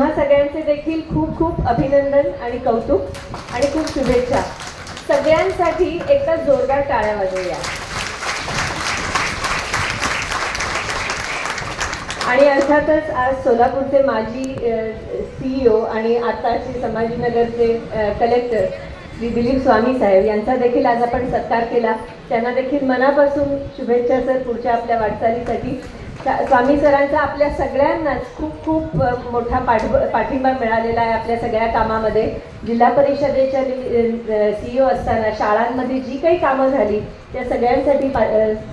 तुम्हा सगळ्यांचे देखील खूप खूप अभिनंदन आणि कौतुक आणि खूप शुभेच्छा. सगळ्यांसाठी एकदा जोरदार टाळ्या वाजवूया. आणि अर्थातच आज सोलापूरचे माजी सीईओ आणि आताचे संभाजीनगरचे कलेक्टर श्री दिलीप स्वामी साहेब यांचा देखील आज आपण सत्कार केला. त्यांना देखील मनापासून शुभेच्छा सर पुढच्या आपल्या वाटचालीसाठी. स्वामी सरांचा आपल्या सगळ्यांनाच खूप खूप मोठा पाठब पाठिंबा मिळालेला आहे आपल्या सगळ्या कामामध्ये. जिल्हा परिषदेच्या सी ओ असताना शाळांमध्ये जी काही कामं झाली त्या सगळ्यांसाठी पा-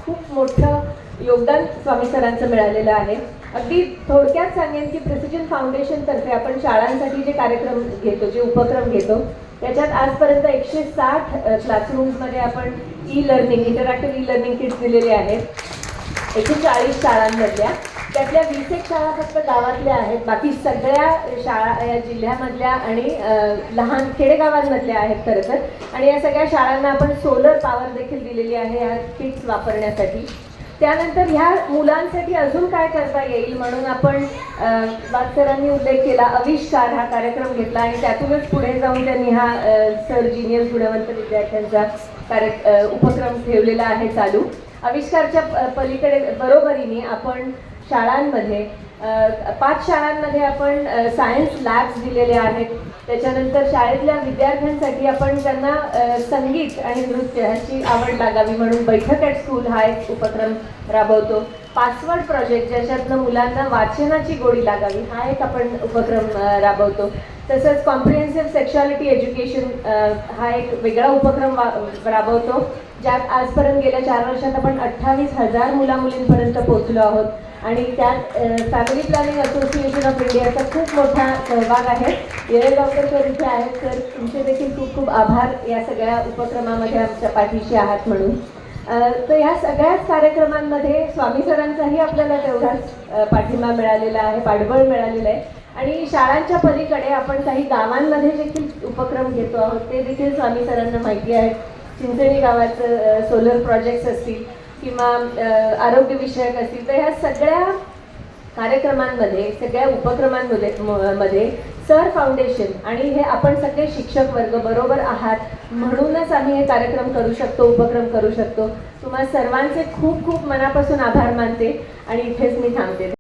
खूप मोठं योगदान स्वामी सरांचं मिळालेलं आहे. अगदी थोडक्यात सांगेन की प्रिसिजन फाउंडेशनतर्फे आपण शाळांसाठी जे कार्यक्रम घेतो जे उपक्रम घेतो त्याच्यात आजपर्यंत एकशे साठ क्लासरूम्समध्ये आपण e learning interactive e learning kits दिलेले आहेत. एकशे चाळीस शाळांमधल्या त्यातल्या वीस एक शाळा फक्त गावातल्या आहेत. बाकी सगळ्या शाळा या जिल्ह्यामधल्या आणि लहान खेडेगावांमधल्या आहेत खरं तर. आणि या सगळ्या शाळांना आपण सोलर पॉवर देखील दिलेली आहे या किट्स वापरण्यासाठी. त्यानंतर ह्या मुलांसाठी अजून काय करता येईल म्हणून आपण अ, उल्लेख केला आविष्कार हा कार्यक्रम घेतला आणि त्यातूनच पुढे जाऊन त्यांनी हा सर जिनियर गुणवंत विद्यार्थ्यांचा कार्य उपक्रम ठेवलेला आहे चालू. आविष्कारच्या पलीकडे बरोबरीने आपण शाळांमध्ये पाच शाळांमध्ये आपण सायन्स लॅब्स दिलेले आहेत. त्याच्यानंतर शाळेतल्या विद्यार्थ्यांसाठी आपण त्यांना संगीत आणि नृत्य ह्याची आवड लागावी म्हणून बैठक ॲट स्कूल हा एक उपक्रम राबवतो. पासवर्ड प्रोजेक्ट ज्याच्यातनं मुलांना वाचनाची गोडी लागावी हा एक आपण उपक्रम राबवतो. तसंच कॉम्प्रिहेन्सिव्ह सेक्शुअलिटी एज्युकेशन हा एक वेगळा उपक्रम वा राबवतो. ज्यात आजपर्यंत गेल्या चार वर्षात आपण अठ्ठावीस हजार मुला मुलींपर्यंत पोहोचलो आहोत. आणि त्यात फॅमिली प्लॅनिंग असोसिएशन ऑफ इंडियाचा खूप मोठा सहभाग आहे. येळेगावकर सर इथे आहेत. सर तुमचे देखील खूप खूप आभार या सगळ्या उपक्रमामध्ये आमच्या पाठीशी आहात म्हणून. तर ह्या सगळ्याच कार्यक्रमांमध्ये स्वामी सरांचाही आपल्याला तेवढाच पाठिंबा मिळालेला आहे पाठबळ मिळालेलं आहे. आणि शाळांच्या पलीकडे आपण काही गावांमध्ये देखील उपक्रम घेतो आहोत. ते देखील स्वामी सरांना माहिती आहे चिंचणी गावाचं सोलर प्रोजेक्ट्स असतील किंवा आरोग्यविषयक असतील. तर ह्या सगळ्या कार्यक्रमांमध्ये सगळ्या उपक्रमांमध्ये म- मध्ये सर फाउंडेशन आणि हे आपण सगळे शिक्षक वर्ग बरोबर आहात म्हणूनच आम्ही हे कार्यक्रम करू शकतो उपक्रम करू शकतो. तुम्हा सर्वांचे खूप खूप मनापासून आभार मानते आणि इथेच मी थांबते.